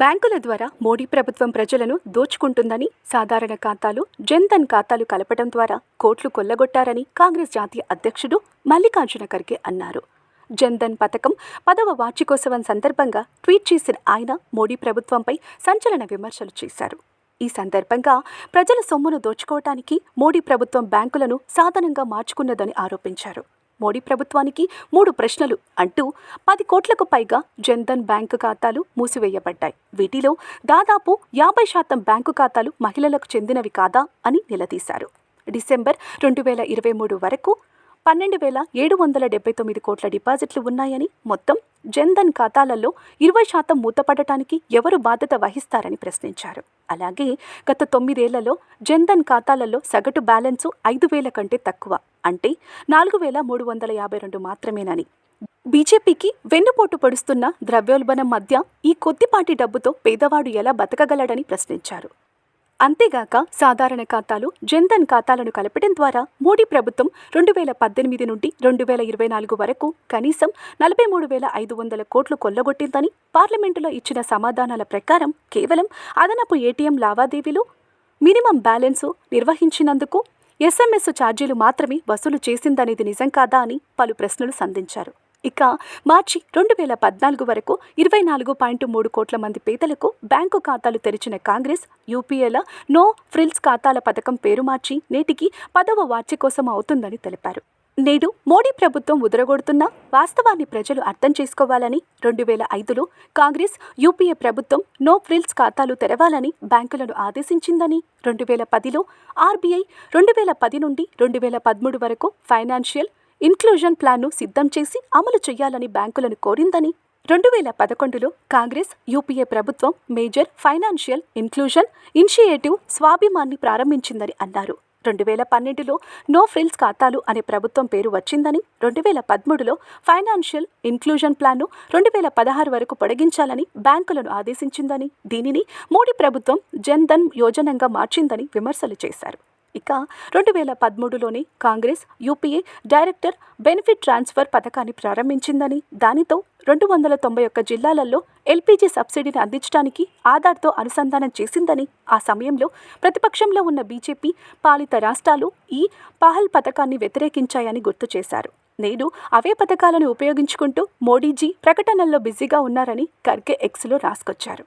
బ్యాంకుల ద్వారా మోడీ ప్రభుత్వం ప్రజలను దోచుకుంటుందని సాధారణ ఖాతాలు జన్ధన్ ఖాతాలు కలపడం ద్వారా కోట్లు కొల్లగొట్టారని కాంగ్రెస్ జాతీయ అధ్యక్షుడు మల్లికార్జున ఖర్గే అన్నారు. జన్ధన్ పథకం పదవ వార్షికోత్సవం సందర్భంగా ట్వీట్ చేసిన ఆయన మోడీ ప్రభుత్వంపై సంచలన విమర్శలు చేశారు. ఈ సందర్భంగా ప్రజల సొమ్మును దోచుకోవటానికి మోడీ ప్రభుత్వం బ్యాంకులను సాధనంగా మార్చుకున్నదని ఆరోపించారు. మోడీ ప్రభుత్వానికి మూడు ప్రశ్నలు అంటూ పది కోట్లకు పైగా జన్ధన్ బ్యాంకు ఖాతాలు మూసివేయబడ్డాయి. వీటిలో దాదాపు యాభై శాతం బ్యాంకు ఖాతాలు మహిళలకు చెందినవి కాదా అని నిలదీశారు. డిసెంబర్ రెండు వేల ఇరవై మూడు వరకు పన్నెండు వేల ఏడు వందల డెబ్బై తొమ్మిది కోట్ల డిపాజిట్లు ఉన్నాయని మొత్తం జన్ధన్ ఖాతాలలో ఇరవై శాతం మూతపడటానికి ఎవరు బాధ్యత వహిస్తారని ప్రశ్నించారు. అలాగే గత తొమ్మిదేళ్ళలో జన్ధన్ ఖాతాలలో సగటు బ్యాలెన్సు ఐదు వేల కంటే తక్కువ అంటే నాలుగు వేల మూడు వందల యాభై రెండు మాత్రమేనని. బీజేపీకి వెన్నుపోటు పడుస్తున్న ద్రవ్యోల్బణం మధ్య ఈ కొద్దిపాటి డబ్బుతో పేదవాడు ఎలా బతకగలడని ప్రశ్నించారు. అంతేగాక సాధారణ ఖాతాలు జన్ధన్ ఖాతాలను కలపడం ద్వారా మోడీ ప్రభుత్వం రెండు వేల పద్దెనిమిది నుండి రెండు వేల ఇరవై నాలుగు వరకు కనీసం నలభై మూడు వేల ఐదు వందల కోట్లు కొల్లగొట్టిందని పార్లమెంటులో ఇచ్చిన సమాధానాల ప్రకారం కేవలం అదనపు ఏటీఎం లావాదేవీలు మినిమం బ్యాలెన్సు నిర్వహించినందుకు ఎస్ఎంఎస్ ఛార్జీలు మాత్రమే వసూలు చేసిందనేది నిజం కాదా అని పలు ప్రశ్నలు సంధించారు. ఇక మార్చి రెండు వేల పద్నాలుగు వరకు ఇరవై నాలుగు పాయింట్ మూడు కోట్ల మంది పేదలకు బ్యాంకు ఖాతాలు తెరిచిన కాంగ్రెస్ యూపీఏల నో ఫ్రిల్స్ ఖాతాల పథకం పేరు మార్చి నేటికి పదవ వార్షికోసం అవుతుందని తెలిపారు. నేడు మోడీ ప్రభుత్వం ఉదరగొడుతున్న వాస్తవాన్ని ప్రజలు అర్థం చేసుకోవాలని రెండు వేల ఐదులో కాంగ్రెస్ యూపీఏ ప్రభుత్వం నో ఫ్రిల్స్ ఖాతాలు తెరవాలని బ్యాంకులను ఆదేశించిందని రెండు వేల పదిలో ఆర్బీఐ రెండు వేల పది నుండి రెండు వేల పదమూడు వరకు ఫైనాన్షియల్ ఇన్క్లూజన్ ప్లాన్ను సిద్ధం చేసి అమలు చేయాలని బ్యాంకులను కోరిందని రెండు వేల పదకొండులో కాంగ్రెస్ యూపీఏ ప్రభుత్వం మేజర్ ఫైనాన్షియల్ ఇన్క్లూజన్ ఇనిషియేటివ్ స్వాభిమాన్ని ప్రారంభించిందని అన్నారు. రెండు వేల పన్నెండులో నో ఫ్రిల్స్ ఖాతాలు అనే ప్రభుత్వం పేరు వచ్చిందని రెండు వేల పదమూడులో ఫైనాన్షియల్ ఇన్క్లూజన్ ప్లాన్ను రెండు వేల పదహారు వరకు పొడిగించాలని బ్యాంకులను ఆదేశించిందని దీనిని మోడీ ప్రభుత్వం జన్ ధన్ యోజనంగా మార్చిందని విమర్శలు చేశారు. ఇక రెండు వేల పదమూడులోనే Congress UPA director benefit transfer పథకాన్ని ప్రారంభించిందని దానితో రెండు వందల తొంభై ఒక్క జిల్లాలలో ఎల్పీజీ సబ్సిడీని అందించడానికి ఆధార్తో అనుసంధానం చేసిందని ఆ సమయంలో ప్రతిపక్షంలో ఉన్న బీజేపీ పాలిత రాష్ట్రాలు ఈ పహల్ పథకాన్ని వ్యతిరేకించాయని గుర్తు చేశారు. నేడు అవే పథకాలను ఉపయోగించుకుంటూ మోడీజీ ప్రకటనల్లో బిజీగా ఉన్నారని ఖర్గే ఎక్స్లో రాసుకొచ్చారు.